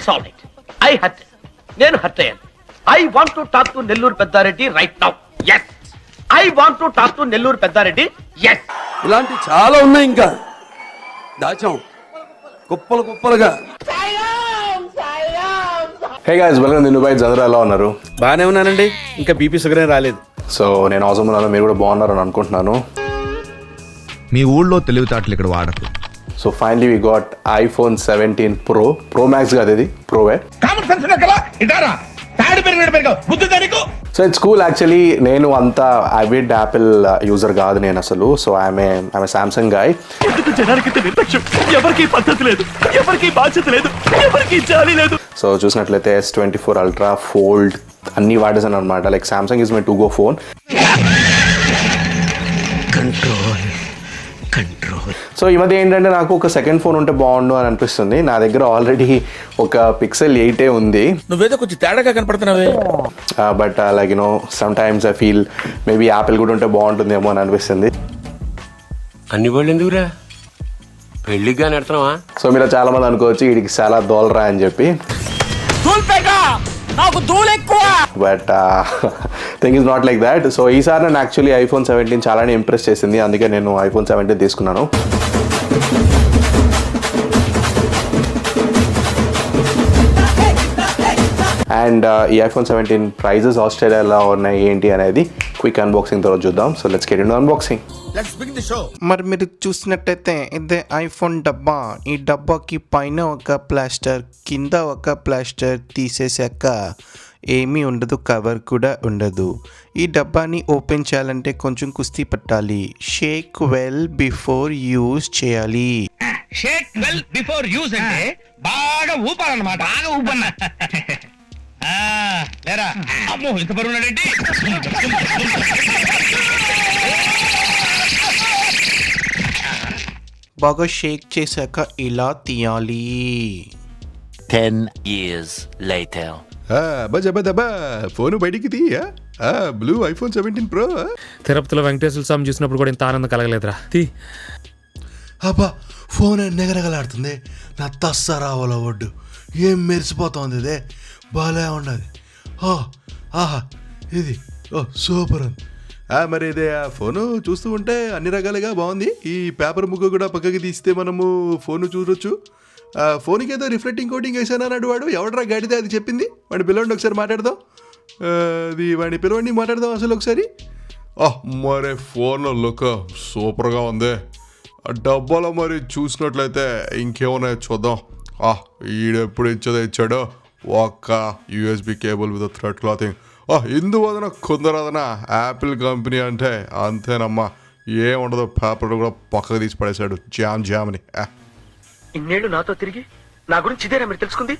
It's all right I hurt నేను hurt అయ్యాను. I want to talk to Nellore Peddareddy right now yes I want to talk to Nellore Peddareddy yes ఇలాంటి చాలా ఉన్నాయి ఇంకా. దాచాం. కుప్పలు కుప్పలుగా. హే గైస్ వెల్కమ్ నిన్ను బై చంద్ర ఎలా ఉన్నారు? బాగానే ఉన్నానండి. ఇంకా బీపీ షుగర్ రాలేదు. సో నేను అవసరం ఉన్నాను మీరు కూడా బాగున్నారని అనుకుంటున్నాను. మీ ఊళ్ళో తెలివితేటలు ఇక్కడ వాడకు. So finally we got iPhone seventeen Pro Pro Max కాదు ఇది. ప్రోవే సో ఇట్స్ కూల్ యాక్చువల్లీ నేను అంత అవిడ్ యాపిల్ యూజర్ కాదు నేను అసలు. సో ఆమె ఆమె సామ్సంగ్ గాయ్ ఎవరికి పద్ధతి లేదు. ఎవరికి బాధ్యత లేదు. ఎవరికి జాలి లేదు. సో చూసినట్లయితే S twenty four Ultra Fold అన్ని వాడేసాను అనమాట like Samsung is my to go phone so ఈ మధ్య ఏంటంటే నాకు ఒక సెకండ్ ఫోన్ ఉంటే బాగుండు అని అనిపిస్తుంది. నా దగ్గర ఆల్రెడీ ఒక పిక్సెల్ ఎయిటే ఉంది. నువ్వేదో కొంచెం తేడాగా కనపడుతున్నావే. But like you know sometimes I feel maybe Apple కూడా ఉంటే బాగుంటుందేమో అని అనిపిస్తుంది. అన్ని వాళ్ళు ఎందుకురా? పెళ్ళిగా నెడుతున్నావా సో మీరు చాలా మంది అనుకోవచ్చు వీడికి చాలా దోలరా అని చెప్పి. But thing is not like that so ఈసారి నేను యాక్చువల్లీ ఐఫోన్ సెవెంటీన్ చాలానే ఇంప్రెస్ చేసింది. అందుకే నేను ఐఫోన్ సెవెంటీన్ తీసుకున్నాను. అండ్ uh, ఈ ఐఫోన్ సెవెంటీన్ ప్రైజెస్ ఆస్ట్రేలియాలో ఉన్నాయి ఏంటి అనేది క్విక్ అన్బాక్సింగ్ తర్వాత చూద్దాం. So let's get in unboxing మరి మీరు చూసినట్టయితే ఇదే ఐఫోన్ డబ్బా. ఈ డబ్బాకి పైన ఒక ప్లాస్టర్ కింద ఒక ప్లాస్టర్ తీసేశాక ఏమీ ఉండదు కవర్ కూడా ఉండదు. ఈ డబ్బాని ఓపెన్ చేయాలంటే కొంచెం కుస్తీ పట్టాలి. షేక్ వెల్ బిఫోర్ యూజ్ చేయాలి. షేక్ వెల్ బిఫోర్ యూజ్ అంటే బాగా ఊపాలన్నమాట. బాగా ఊపన్నా. ఆ, లేరా? అమ్మో ఇంత బరువు ఉన్నాడేంటి? బాగా షేక్ చేశాక ఇలా తీయాలి. బజబదబా ఫోన్ బయటికి తీయా బ్లూ ఐఫోన్ సెవెంటీన్ ప్రో తిరుపతిలో వెంకటేశ్వర స్వామి చూసినప్పుడు కూడా ఇంత ఆనందం కలగలేదురా. తీ. అబ్బా ఫోన్ నిగరగలాడుతుంది నా తస్స రావాల ఒడ్డు. ఏం మెరిసిపోతోంది ఇదే? బాలే ఉన్నది. ఆహా ఇది. ఓ సూపర్ ఉంది. మరి ఇదే ఆ ఫోను చూస్తూ ఉంటే అన్ని రకాలుగా బాగుంది. ఈ పేపర్ ముగ్గు కూడా పక్కకి తీస్తే మనము ఫోన్ చూడొచ్చు. ఆ ఫోన్కి ఏదో రిఫ్లెక్టింగ్ కోటింగ్ వేసాను అన్నాడు వాడు. ఎవడరా గడితే అది చెప్పింది? వాడి పిలవండి ఒకసారి మాట్లాడదాం. అది వాడిని పిలవండి మాట్లాడదాం అసలు ఒకసారి. మరి ఫోన్లో లుక్ సూపర్గా ఉంది. డబ్బాలో మరి చూసినట్లయితే ఇంకేమన్నా చూద్దాం. ఆహ్ ఈడెప్పుడు ఇచ్చేదో ఇచ్చాడో. ఒక్క USB cable with thread clothing ఆ ఇందువదన కొందరదన యాపిల్ కంపెనీ అంటే అంతేనమ్మా. ఏం ఉండదు పేపర్ కూడా పక్కకు తీసి పడేశాడు. జామ్ జామ్ని ఆ. ఇన్నేళ్ళు నాతో తిరిగి నా గురించి ఇదేనా మీరు తెలుసుకుంది!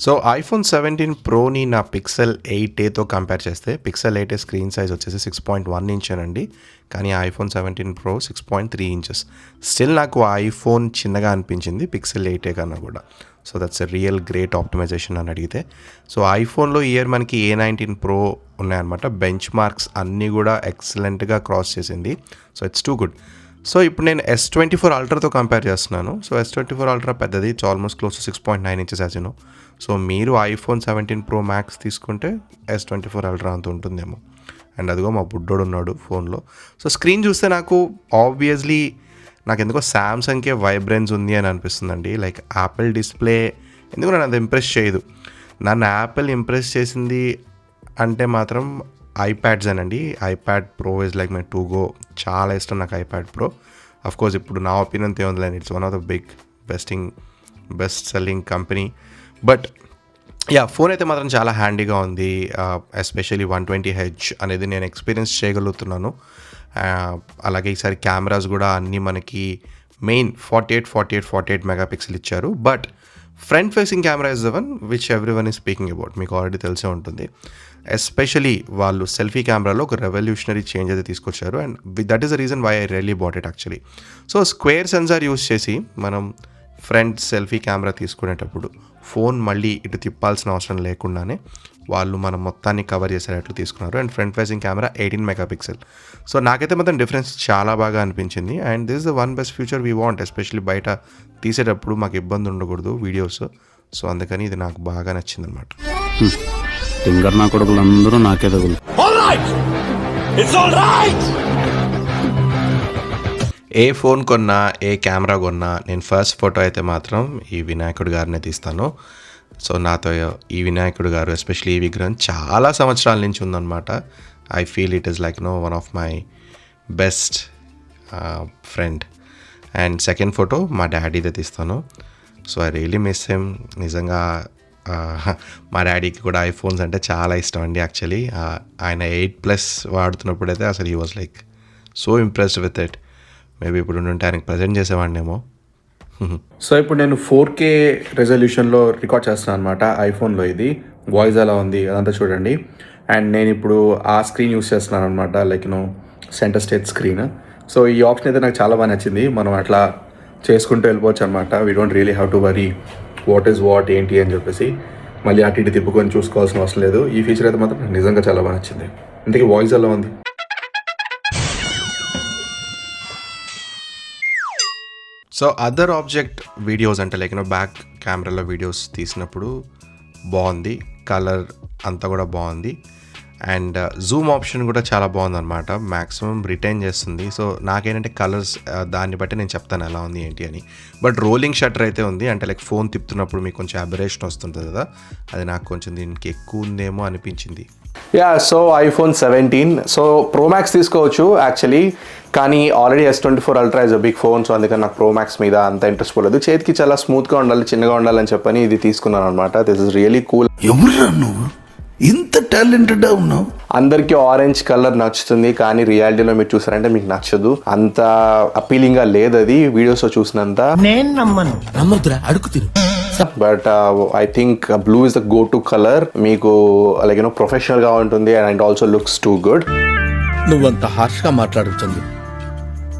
సో ఐఫోన్ సెవెంటీన్ ప్రోని నా పిక్సెల్ ఎయిట్ ఏతో కంపేర్ చేస్తే Pixel eight A screen size వచ్చేసి సిక్స్ పాయింట్ వన్ ఇంచ్ అండి కానీ iPhone seventeen Pro six point three inches still నాకు ఐఫోన్ చిన్నగా అనిపించింది పిక్సెల్ ఎయిటే కన్నా కూడా. So that's a real great optimisation అని అడిగితే. సో ఐఫోన్లో ఇయర్ మనకి ఏ నైన్టీన్ ప్రో ఉన్నాయన్నమాట. బెంచ్ మార్క్స్ అన్నీ కూడా ఎక్సలెంట్గా క్రాస్ చేసింది. So it's too good. So ఇప్పుడు నేను ఎస్ ట్వంటీ ఫోర్ అల్ట్రాతో కంపేర్ చేస్తున్నాను. So S twenty four Ultra పెద్దది. It's almost close six point nine inches as so మీరు ఐఫోన్ సెవెంటీన్ ప్రో మ్యాక్స్ తీసుకుంటే ఎస్ ట్వంటీ ఫోర్ అల్ట్రా అంత ఉంటుందేమో. And అదిగో మా బుడ్డోడు ఉన్నాడు ఫోన్లో. సో స్క్రీన్ చూస్తే నాకు ఆబ్వియస్లీ నాకు ఎందుకో శాంసంగ్కే వైబ్రెన్స్ ఉంది అని అనిపిస్తుందండి. లైక్ యాపిల్ డిస్ప్లే ఎందుకు నన్ను అది ఇంప్రెస్ చేయదు? నన్ను యాపిల్ ఇంప్రెస్ చేసింది అంటే మాత్రం ఐప్యాడ్స్ అనండి. IPad Pro is like my to go చాలా ఇష్టం నాకు ఐప్యాడ్ ప్రో అఫ్ కోర్స్ ఇప్పుడు నా ఒపీనియన్ ఏముంది it's one of the big besting best selling company but yeah phone అయితే మాత్రం చాలా హ్యాండీగా ఉంది. ఎస్పెషలీ వన్ ట్వంటీ హెచ్ అనేది నేను ఎక్స్పీరియన్స్ చేయగలుగుతున్నాను. అలాగే ఈసారి కెమెరాస్ కూడా అన్నీ మనకి main forty eight forty eight forty eight megapixel ఇచ్చారు. But front facing camera is the one which every one is speaking about మీకు ఆల్రెడీ తెలిసే ఉంటుంది. ఎస్పెషలీ వాళ్ళు సెల్ఫీ కెమెరాలో ఒక రెవల్యూషనరీ చేంజ్ అయితే తీసుకొచ్చారు. And that is the reason why I really bought it actually so square sensor use చేసి మనం ఫ్రంట్ సెల్ఫీ కెమెరా తీసుకునేటప్పుడు ఫోన్ మళ్ళీ ఇటు తిప్పాల్సిన అవసరం లేకుండానే వాళ్ళు మనం మొత్తాన్ని కవర్ చేసేటట్లు తీసుకున్నారు. And front facing camera eighteen megapixel so నాకైతే మాత్రం డిఫరెన్స్ చాలా బాగా అనిపించింది. And this the one best future we want especially బయట తీసేటప్పుడు మాకు ఇబ్బంది ఉండకూడదు వీడియోస్. సో అందుకని ఇది నాకు బాగా నచ్చింది అనమాట నా కొడుకులందరూ నాకే తగులు. ఏ ఫోన్ కొన్నా ఏ కెమెరా కొన్నా నేను ఫస్ట్ ఫోటో అయితే మాత్రం ఈ వినాయకుడు గారినే తీస్తాను. సో నాతో ఈ వినాయకుడు గారు ఎస్పెషలీ ఈ విగ్రహం చాలా సంవత్సరాల నుంచి ఉందన్నమాట. I feel it is like no one of my best friend. And second photo మా డాడీదే తీస్తాను. So I really miss him. నిజంగా మా డాడీకి కూడా ఐఫోన్స్ అంటే చాలా ఇష్టం అండి యాక్చువల్లీ. ఆయన ఎయిట్ ప్లస్ వాడుతున్నప్పుడైతే అసలు he was like so impressed with it maybe ఇప్పుడు ఉంటే ఆయనకి ప్రజెంట్ చేసేవాడినేమో. సో ఇప్పుడు నేను ఫోర్ కే రెజల్యూషన్లో రికార్డ్ చేస్తున్నాను అనమాట ఐఫోన్లో ఇది. వాయిస్ ఎలా ఉంది అదంతా చూడండి. అండ్ నేను ఇప్పుడు ఆ స్క్రీన్ యూస్ చేస్తున్నాను అనమాట like no centre stage screen so ఈ ఆప్షన్ అయితే నాకు చాలా బాగా నచ్చింది. మనం అట్లా చేసుకుంటూ వెళ్ళిపోవచ్చు అనమాట we don't really have to worry what is what ఏంటి అని చెప్పేసి. మళ్ళీ అటు ఇటు తిప్పుకొని చూసుకోవాల్సిన అవసరం లేదు. ఈ ఫీచర్ అయితే మాత్రం నిజంగా చాలా బాగా నచ్చింది. ఇంతకీ వాయిస్ ఎలా ఉంది? సో అదర్ ఆబ్జెక్ట్ వీడియోస్ అంటే లైక్ బ్యాక్ కెమెరాలో వీడియోస్ తీసినప్పుడు బాగుంది. కలర్ అంతా కూడా బాగుంది. అండ్ జూమ్ ఆప్షన్ కూడా చాలా బాగుందన్నమాట. మ్యాక్సిమం రిటైన్ చేస్తుంది. సో నాకేంటంటే కలర్స్ దాన్ని బట్టి నేను చెప్తాను ఎలా ఉంది ఏంటి అని. బట్ రోలింగ్ షట్టర్ అయితే ఉంది. అంటే లైక్ ఫోన్ తిప్పుతున్నప్పుడు మీకు కొంచెం అబరేషన్ వస్తుంటుంది కదా. అది నాకు కొంచెం దీనికి ఎక్కువ ఉందేమో అనిపించింది. Yeah so iPhone seventeen so Pro Max తీసుకోవచ్చు యాక్చువల్లీ కానీ already S twenty four Ultra is a big phone so అందుకని నాకు ప్రో మ్యాక్స్ మీద అంత ఇంట్రెస్ట్ పోలేదు. చేతికి చాలా స్మూత్గా ఉండాలి చిన్నగా ఉండాలని చెప్పని ఇది తీసుకున్నాను అనమాట దిస్ ఇస్ రియలీ కూల్ ఎవరురా నువ్వు? ఇంత టాలెంటెడ్ ఉన్నావు? అందరికీ ఆరెంజ్ కలర్ నచ్చుతుంది కానీ రియాలిటీలో మీరు చూసారంటే మీకు నచ్చదు. అంత అపీలింగ్గా లేదు అది వీడియోస్లో చూసినంత. నమ్మొద్దురా Tiru. But I think blue is the go to colour మీకు లైక్ యూనో ప్రొఫెషనల్గా ఉంటుంది and also looks too good నువ్వంత హార్ష్గా మాట్లాడుతుంది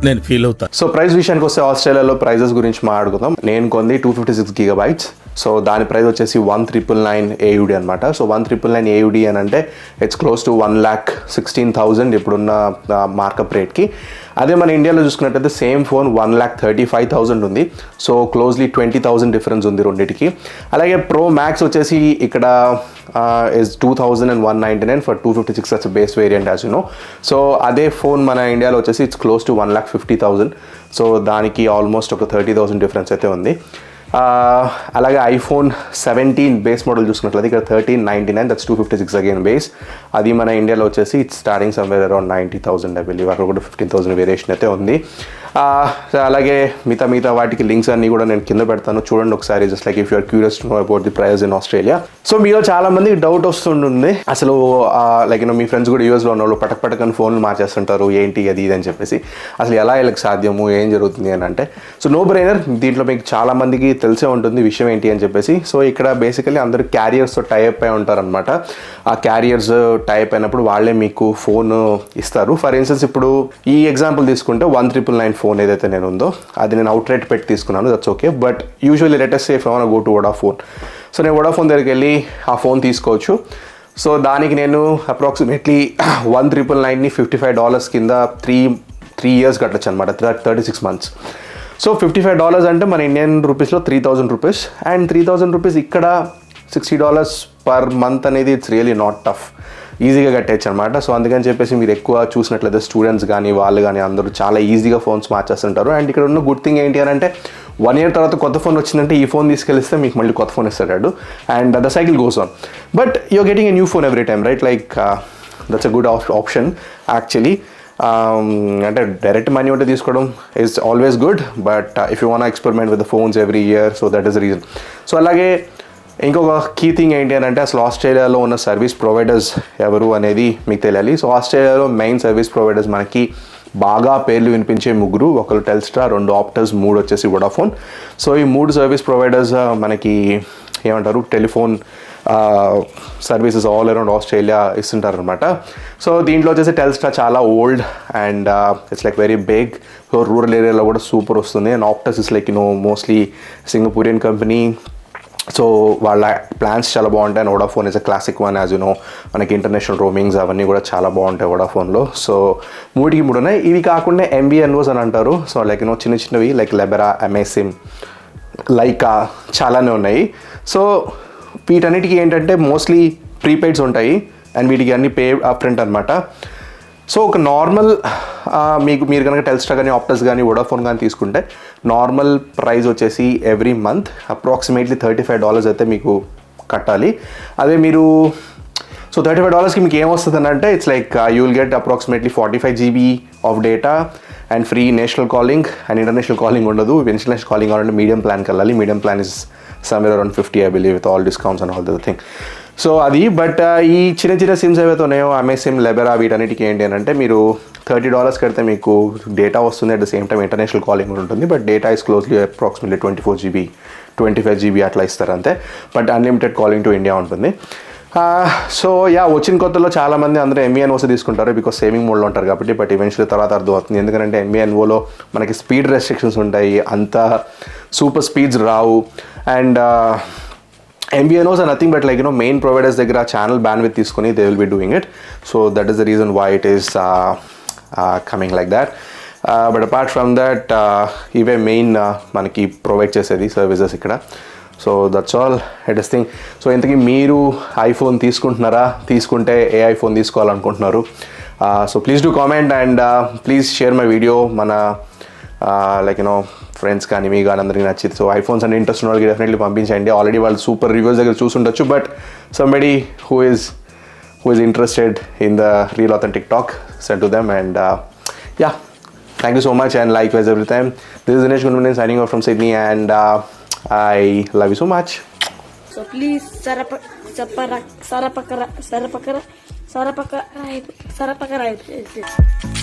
నేను ఫీల్ అవుతా. సో ప్రైస్ విషయానికి వస్తే ఆస్ట్రేలియాలో ప్రైజెస్ గురించి మాట్లాడుకుందాం. నేను కొంది two fifty six giga bytes so దాని ప్రైస్ వచ్చేసి వన్ త్రిపుల్ నైన్ ఏయుడి అనమాట so one triple nine AUD అని అంటే it's close to one lakh sixteen thousand ఇప్పుడున్న మార్కప్ రేట్కి అదే మన ఇండియాలో చూసుకున్నట్టయితే same phone one lakh thirty five thousand ఉంది. So closely twenty thousand difference ఉంది రెండింటికి. అలాగే ప్రో మ్యాక్స్ వచ్చేసి ఇక్కడ is two thousand and one ninety nine for two fifty six it's base variant as you know so అదే phone మన ఇండియాలో వచ్చేసి it's close to one lakh fifty thousand so దానికి ఆల్మోస్ట్ ఒక థర్టీ థౌసండ్ డిఫరెన్స్ అయితే ఉంది. అలాగే iPhone seventeen base model చూసుకున్నట్లయితే ఇక్కడ thirteen ninety nine that's two fifty six again base అది మన ఇండియాలో వచ్చేసి it's starting somewhere around ninety thousand I believe అక్కడ కూడా ఫిఫ్టీన్ థౌసండ్ వేరియేషన్ అయితే ఉంది. అలాగే మిగతా మిగతా వాటికి లింక్స్ అన్ని కూడా నేను కింద పెడతాను. చూడండి ఒకసారి just like if you're curious to know about the price in Australia so మీలో చాలా మంది డౌట్ వస్తుంటుంది. అసలు లైక్ మీ ఫ్రెండ్స్ కూడా యూఎస్లో ఉన్న వాళ్ళు పటక్ పటకని ఫోన్లు మార్చేస్తుంటారు. ఏంటి అది ఇది అని చెప్పేసి. అసలు ఎలా వీళ్ళకి సాధ్యము? ఏం జరుగుతుంది అని అంటే సో నో బ్రైనర్ దీంట్లో మీకు చాలా మందికి తెలిసే ఉంటుంది విషయం ఏంటి అని చెప్పేసి. సో ఇక్కడ బేసికలీ అందరూ క్యారియర్స్తో టైప్ అయి ఉంటారనమాట ఆ క్యారియర్స్ టైప్ అయినప్పుడు వాళ్ళే మీకు ఫోన్ ఇస్తారు. ఫర్ ఇన్స్టెన్స్ ఇప్పుడు ఈ ఎగ్జాంపుల్ తీసుకుంటే వన్ త్రిపుల్ నైన్ ఫోన్ ఏదైతే నేను ఉందో అది నేను అవుట్ రేట్ పెట్టి తీసుకున్నాను that's okay but usually latest safe ఏమైనా గో టు వడాఫోన్ సో నేను వడాఫోన్ దగ్గరికి వెళ్ళి ఆ ఫోన్ తీసుకోవచ్చు. సో దానికి నేను అప్రాక్సిమేట్లీ వన్ త్రిపుల్ నైన్ని ఫిఫ్టీ ఫైవ్ డాలర్స్ కింద త్రీ త్రీ ఇయర్స్ కట్టచ్చు అనమాట thirty six months so fifty five dollars అంటే మన ఇండియన్ రూపీస్లో three thousand rupees and three thousand rupees ఇక్కడ సిక్స్టీ డాలర్స్ పర్ మంత్ అనేది ఇట్స్ రియలీ నాట్ టఫ్ ఈజీగా కట్టేయచ్చు అనమాట సో అందుకని చెప్పేసి మీరు ఎక్కువ చూసినట్లయితే స్టూడెంట్స్ కానీ వాళ్ళు కానీ అందరూ చాలా ఈజీగా ఫోన్స్ మార్చేస్తుంటారు. అండ్ ఇక్కడ ఉన్న గుడ్ థింగ్ ఏంటి అని అంటే వన్ ఇయర్ తర్వాత కొత్త ఫోన్ వచ్చిందంటే ఈ ఫోన్ తీసుకెళ్ళిస్తే మీకు మళ్ళీ కొత్త ఫోన్ ఇస్తాడు and the cycle goes on but you're getting a new phone every time right like that's a good option actually అంటే డైరెక్ట్ మనీ ఉంటే తీసుకోవడం is always good but if you want experiment with the phones every year so that is reason so అలాగే ఇంకొక key thing ఏంటి అని అంటే అసలు ఆస్ట్రేలియాలో ఉన్న సర్వీస్ ప్రొవైడర్స్ ఎవరు అనేది మీకు తెలియాలి. సో ఆస్ట్రేలియాలో మెయిన్ సర్వీస్ ప్రొవైడర్స్ మనకి బాగా పేర్లు వినిపించే ముగ్గురు ఒకరు టెల్స్ట్రా రెండు ఆప్టర్స్ మూడు వచ్చేసి వడాఫోన్ సో ఈ మూడు సర్వీస్ ప్రొవైడర్స్ మనకి ఏమంటారు? Telephone services all around Australia ఇస్తుంటారు అనమాట సో దీంట్లో వచ్చేసి టెల్స్ట్రా చాలా old and it's like very big so rural ఏరియాలో కూడా సూపర్ వస్తుంది. And Optus is like no mostly Singaporean company so వాళ్ళ ప్లాన్స్ చాలా బాగుంటాయి. And Vodafone is a classic one as you know మనకి ఇంటర్నేషనల్ రోమింగ్స్ అవన్నీ కూడా చాలా బాగుంటాయి వడాఫోన్లో సో మూడికి మూడు ఉన్నాయి. ఇవి కాకుండా ఎంబీఎన్ఓస్ అని అంటారు. సో లైక్ యూనో చిన్న చిన్నవి లైక్ లెబెరా ఎంఏసిమ్ లైకా చాలానే ఉన్నాయి. సో వీటన్నిటికీ ఏంటంటే మోస్ట్లీ ప్రీపెయిడ్స్ ఉంటాయి. అండ్ వీటికి అన్ని పే అప్ ఫ్రంట్ అనమాట సో ఒక నార్మల్ మీకు మీరు కనుక టెల్స్ట్రా కానీ ఆప్టస్ కానీ వోడాఫోన్ కానీ తీసుకుంటే నార్మల్ ప్రైస్ వచ్చేసి every month approximately thirty five dollars అయితే మీకు కట్టాలి. అదే మీరు సో థర్టీ ఫైవ్ డాలర్స్కి మీకు ఏమొస్తుంది అంటే it's like you will get approximately forty five GB of data and free national calling and international calling ఉండదు. ఇంటర్నేషనల్ కాలింగ్ కావాలంటే మీడియం ప్లాన్కి వెళ్ళాలి. Medium plan is somewhere around fifty I believe with all discounts and all the thing so అది but ఈ చిన్న చిన్న sims ఏవైతే ఉన్నాయో అమే సిమ్ లెబెరా వీటన్నిటికీ ఏంటి అని అంటే మీరు థర్టీ డాలర్స్ కడితే మీకు డేటా వస్తుంది at the same time international calling ఉంటుంది but data is closely approximately twenty four GB twenty five GB అట్లా ఇస్తారు అంతే but unlimited calling to India ఉంటుంది. సో యా వచ్చిన కొత్తలో చాలామంది అందరూ ఎంఈఎన్ ఓసీ తీసుకుంటారు బికాస్ సేవింగ్ మోడ్లో ఉంటారు కాబట్టి బట్ ఈవెన్చువల్లీ తర్వాత అర్థమవుతుంది. ఎందుకంటే ఎంఈఎన్ఓలో మనకి స్పీడ్ రెస్ట్రిక్షన్స్ ఉంటాయి అంత super speeds Rao and MVNOs are nothing but like you know main providers దగ్గర ఛానల్ బ్యాన్ విత్ తీసుకొని they will be doing it so that is the reason why it is coming like that but apart from that ఇవే main మనకి provide చేసేది services ఇక్కడ. So that's all it is thing so ఇంతకీ మీరు iPhone తీసుకుంటున్నారా? తీసుకుంటే ఏ iPhone తీసుకోవాలనుకుంటున్నారు? So please do comment and please share my video మన లైక్ యూనో ఫ్రెండ్స్ కానీ మీ కానీ అందరికీ నచ్చింది సో ఐఫోన్స్ అంటే ఇంట్రెస్ట్ ఉన్న వాళ్ళకి డెఫినెట్లీ పంపించండి ఆల్రెడీ వాళ్ళు సూపర్ రివ్యూస్ దగ్గర చూసుండొచ్చు but somebody who is who is interested in the real authentic talk send to them and yeah thank you so much and like wise every time this is Dinesh Gunden signing out from Sydney and I love you so much so please సరప sarap, sarap, sarap, sarap, sarap,